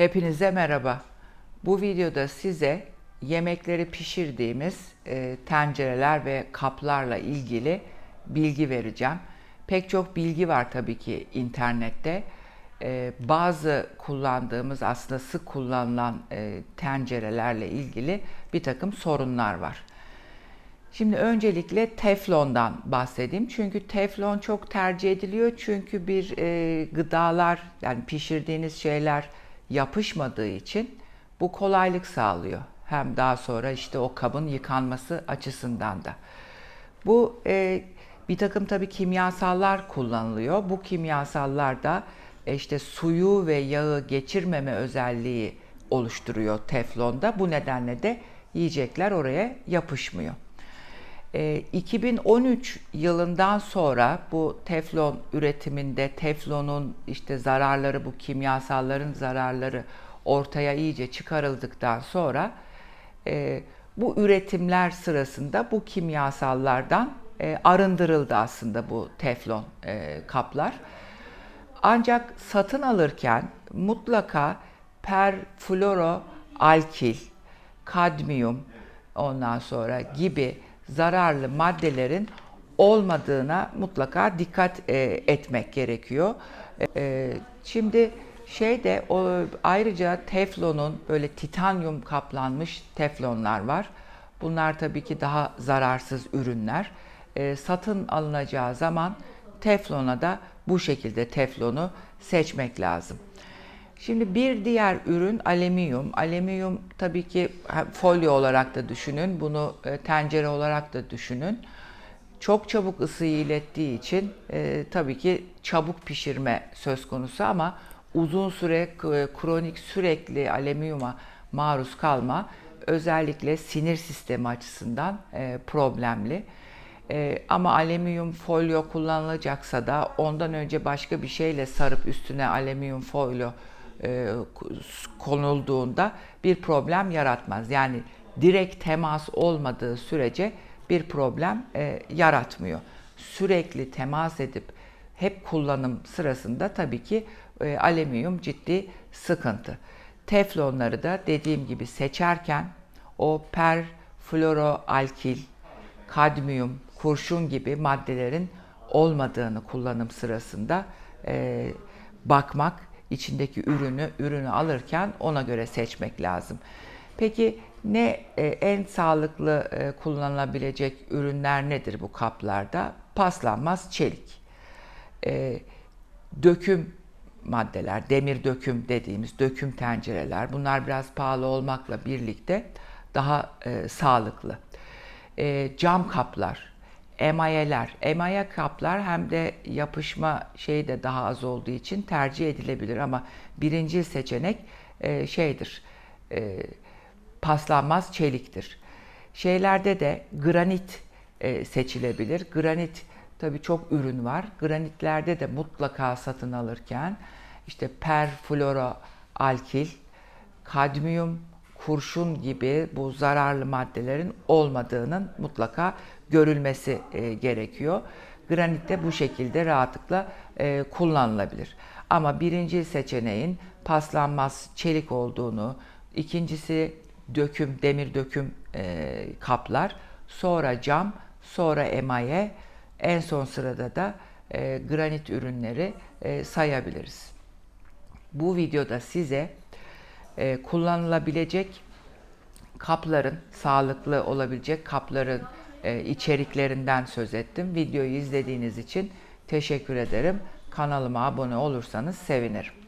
Hepinize merhaba. Bu videoda size yemekleri pişirdiğimiz e, tencereler ve kaplarla ilgili bilgi vereceğim. Pek çok bilgi var tabii ki internette. E, bazı kullandığımız aslında sık kullanılan e, tencerelerle ilgili bir takım sorunlar var. Şimdi öncelikle teflondan bahsedeyim. Çünkü teflon çok tercih ediliyor. Çünkü bir e, gıdalar yani pişirdiğiniz şeyler yapışmadığı için bu kolaylık sağlıyor. Hem daha sonra işte o kabın yıkanması açısından da. Bu e, bir takım tabii kimyasallar kullanılıyor. Bu kimyasallar da e, işte suyu ve yağı geçirmeme özelliği oluşturuyor teflonda. Bu nedenle de yiyecekler oraya yapışmıyor. E, 2013 yılından sonra bu teflon üretiminde teflonun işte zararları, bu kimyasalların zararları ortaya iyice çıkarıldıktan sonra e, bu üretimler sırasında bu kimyasallardan e, arındırıldı aslında bu teflon e, kaplar. Ancak satın alırken mutlaka perfluoroalkil, kadmiyum, ondan sonra gibi zararlı maddelerin olmadığına mutlaka dikkat e, etmek gerekiyor. E, şimdi şey de o, ayrıca teflonun böyle titanyum kaplanmış teflonlar var. Bunlar tabii ki daha zararsız ürünler. E, satın alınacağı zaman teflona da bu şekilde teflonu seçmek lazım. Şimdi bir diğer ürün alüminyum. Alüminyum tabii ki folyo olarak da düşünün, bunu e, tencere olarak da düşünün. Çok çabuk ısıyı ilettiği için e, tabii ki çabuk pişirme söz konusu ama uzun süre e, kronik sürekli alüminyuma maruz kalma özellikle sinir sistemi açısından e, problemli. E, ama alüminyum folyo kullanılacaksa da ondan önce başka bir şeyle sarıp üstüne alüminyum folyo konulduğunda bir problem yaratmaz. Yani direkt temas olmadığı sürece bir problem e, yaratmıyor. Sürekli temas edip hep kullanım sırasında tabii ki e, alüminyum ciddi sıkıntı. Teflonları da dediğim gibi seçerken o perfluoroalkil, kadmiyum, kurşun gibi maddelerin olmadığını kullanım sırasında e, bakmak içindeki ürünü ürünü alırken ona göre seçmek lazım. Peki ne e, en sağlıklı e, kullanılabilecek ürünler nedir bu kaplarda? Paslanmaz çelik. E, döküm maddeler, demir döküm dediğimiz döküm tencereler. Bunlar biraz pahalı olmakla birlikte daha e, sağlıklı. E, cam kaplar, emayeler. Emaye kaplar hem de yapışma şeyi de daha az olduğu için tercih edilebilir ama birinci seçenek e, şeydir. E, paslanmaz çeliktir. Şeylerde de granit e, seçilebilir. Granit tabii çok ürün var. Granitlerde de mutlaka satın alırken işte perfluoroalkil, kadmiyum, kurşun gibi bu zararlı maddelerin olmadığının mutlaka görülmesi e, gerekiyor. Granit de bu şekilde rahatlıkla e, kullanılabilir. Ama birinci seçeneğin paslanmaz çelik olduğunu, ikincisi döküm, demir döküm e, kaplar, sonra cam, sonra emaye, en son sırada da granit ürünleri sayabiliriz. Bu videoda size e, kullanılabilecek kapların, sağlıklı olabilecek kapların e, içeriklerinden söz ettim. Videoyu izlediğiniz için teşekkür ederim. Kanalıma abone olursanız sevinirim.